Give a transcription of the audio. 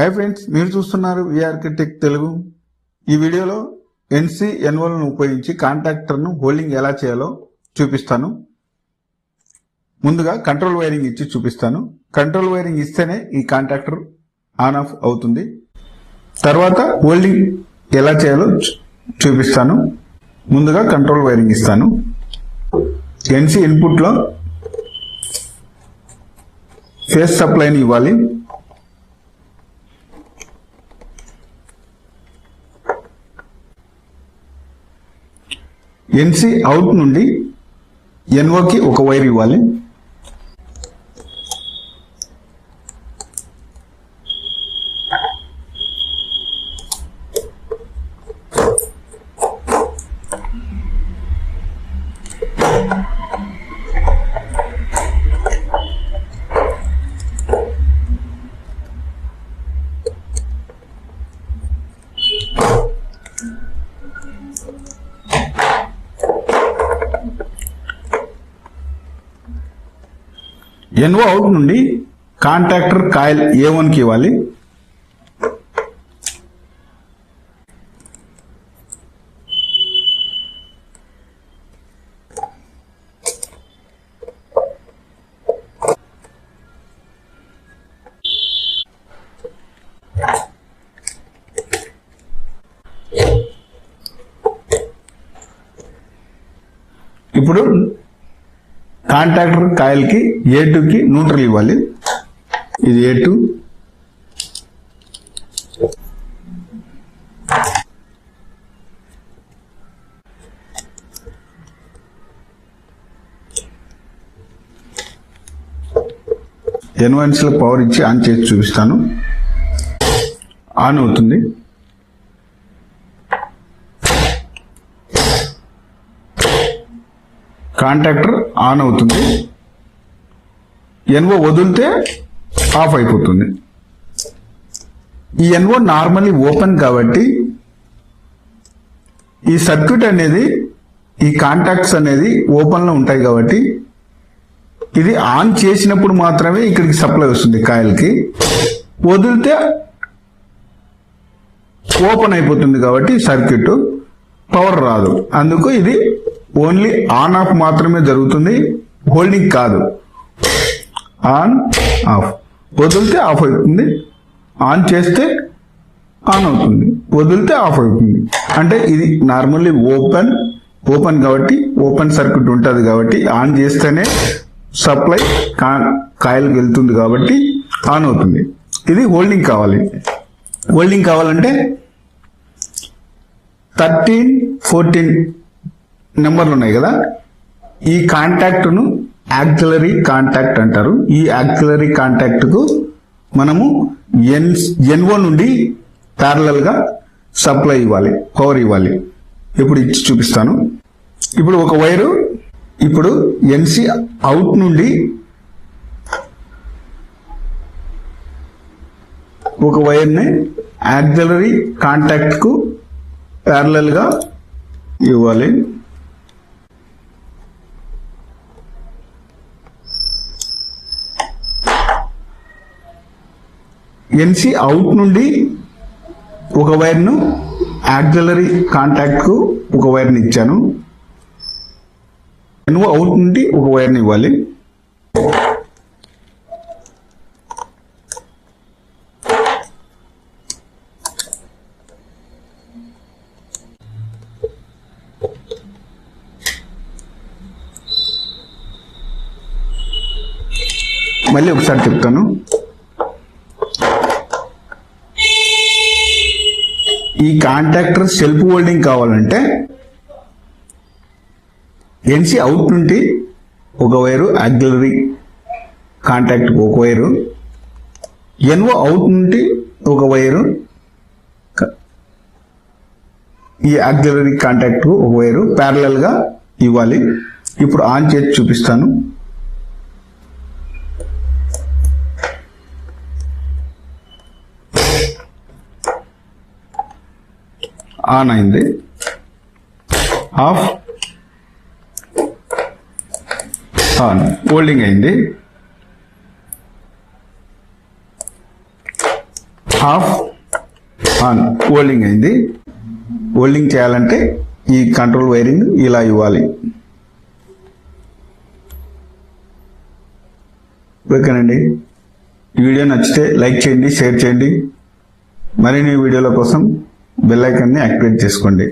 Hi friends మీరు చూస్తున్నారు విఆర్కిటెక్ తెలుగు. ఈ వీడియోలో ఎన్సి ఉపయోగించి కాంట్రాక్టర్ను హోల్డింగ్ ఎలా చేయాలో చూపిస్తాను. ముందుగా కంట్రోల్ వైరింగ్ ఇచ్చి చూపిస్తాను. కంట్రోల్ వైరింగ్ ఇస్తేనే ఈ కాంట్రాక్టర్ ఆన్ ఆఫ్ అవుతుంది. తర్వాత హోల్డింగ్ ఎలా చేయాలో చూపిస్తాను. ముందుగా కంట్రోల్ వైరింగ్ ఇస్తాను. ఎన్సి ఇన్పుట్లో ఫేస్ సప్లైని ఇవ్వాలి. ఎన్సీ అవుట్ నుండి ఎన్ఓకి ఒక వైర్ ఇవ్వాలి. ఎన్ఓ అవుట్ నుండి కాంట్రాక్టర్ కాయిల్ ఏ వన్కి ఇవ్వాలి? ఇప్పుడు కాంట్రాక్టర్ కాయిల్కి ఏ టూకి న్యూట్రల్ ఇవ్వాలి. ఇది ఏ టూ ఎన్వైన్స్లో పవర్ ఇచ్చి ఆన్ చేసి చూపిస్తాను. ఆన్ అవుతుంది. కాంట్రాక్టర్ ఆన్ అవుతుంది. ఎన్ఓ వదిలితే ఆఫ్ అయిపోతుంది. ఈ ఎన్ఓ నార్మల్లీ ఓపెన్ కాబట్టి ఈ సర్క్యూట్ అనేది ఈ కాంటాక్ట్స్ అనేది ఓపెన్లో ఉంటాయి కాబట్టి ఇది ఆన్ చేసినప్పుడు మాత్రమే ఇక్కడికి సప్లై వస్తుంది కాయలకి. వదిలితే ఓపెన్ అయిపోతుంది కాబట్టి సర్క్యూట్ పవర్ రాదు. అందుకు ఇది ఓన్లీ ఆన్ ఆఫ్ మాత్రమే జరుగుతుంది హోల్డింగ్ కాదు. On off. వదిలితే ఆఫ్ అవుతుంది ఆన్ చేస్తే ఆన్ అవుతుంది వదిలితే ఆఫ్ అవుతుంది. అంటే ఇది నార్మల్లీ ఓపెన్ ఓపెన్ కాబట్టి ఓపెన్ సర్క్యూట్ ఉంటుంది కాబట్టి ఆన్ చేస్తేనే సప్లై కా కాయలకు వెళ్తుంది కాబట్టి ఆన్ అవుతుంది. ఇది హోల్డింగ్ కావాలి. హోల్డింగ్ కావాలంటే థర్టీన్ ఫోర్టీన్ నెంబర్లు ఉన్నాయి కదా? ఈ కాంటాక్ట్ను యాక్సిలరీ కాంటాక్ట్ అంటారు. ఈ యాక్సిలరీ కాంటాక్ట్కు మనము ఎన్ ఎన్ఓ నుండి ప్యారలల్గా సప్లై ఇవ్వాలి పవర్ ఇవ్వాలి. ఇప్పుడు ఇచ్చి చూపిస్తాను. ఇప్పుడు ఒక వైరు ఇప్పుడు ఎన్సి అవుట్ నుండి ఒక వైర్ని యాక్సిలరీ కాంటాక్ట్కు ప్యారలల్గా ఇవ్వాలి. ఎన్సి అవుట్ నుండి ఒక వైర్ను యాక్సిలరీ కాంటాక్ట్కు ఒక వైర్ని ఇచ్చాను. నువ్వు అవుట్ నుండి ఒక వైర్ని ఇవ్వాలి. మళ్ళీ ఒకసారి చెప్తాను. ఈ కాంట్రాక్టర్ సెల్ఫ్ హోల్డింగ్ కావాలంటే ఎన్సి అవుట్ నుండి ఒక వైరు యాక్సిలరీ కాంట్రాక్ట్ ఒక వైరు ఎన్ఓ అవుట్ నుండి ఒక వైరు ఈ యాక్సిలరీ కాంటాక్ట్ ఒక వైరు ప్యారలల్గా ఇవ్వాలి. ఇప్పుడు ఆన్ చేసి చూపిస్తాను. ఆన్ అయింది. ఆఫ్. ఆన్. హోల్డింగ్ అయింది. ఆఫ్. ఆన్. హోల్డింగ్ అయింది. హోల్డింగ్ చేయాలంటే ఈ కంట్రోల్ వైరింగ్ ఇలా ఇవ్వాలి. ఓకేనండి. ఈ వీడియో నచ్చితే లైక్ చేయండి షేర్ చేయండి. మరిన్ని వీడియోల కోసం బెల్ ఐకాన్ని యాక్టివేట్ చేసుకోండి.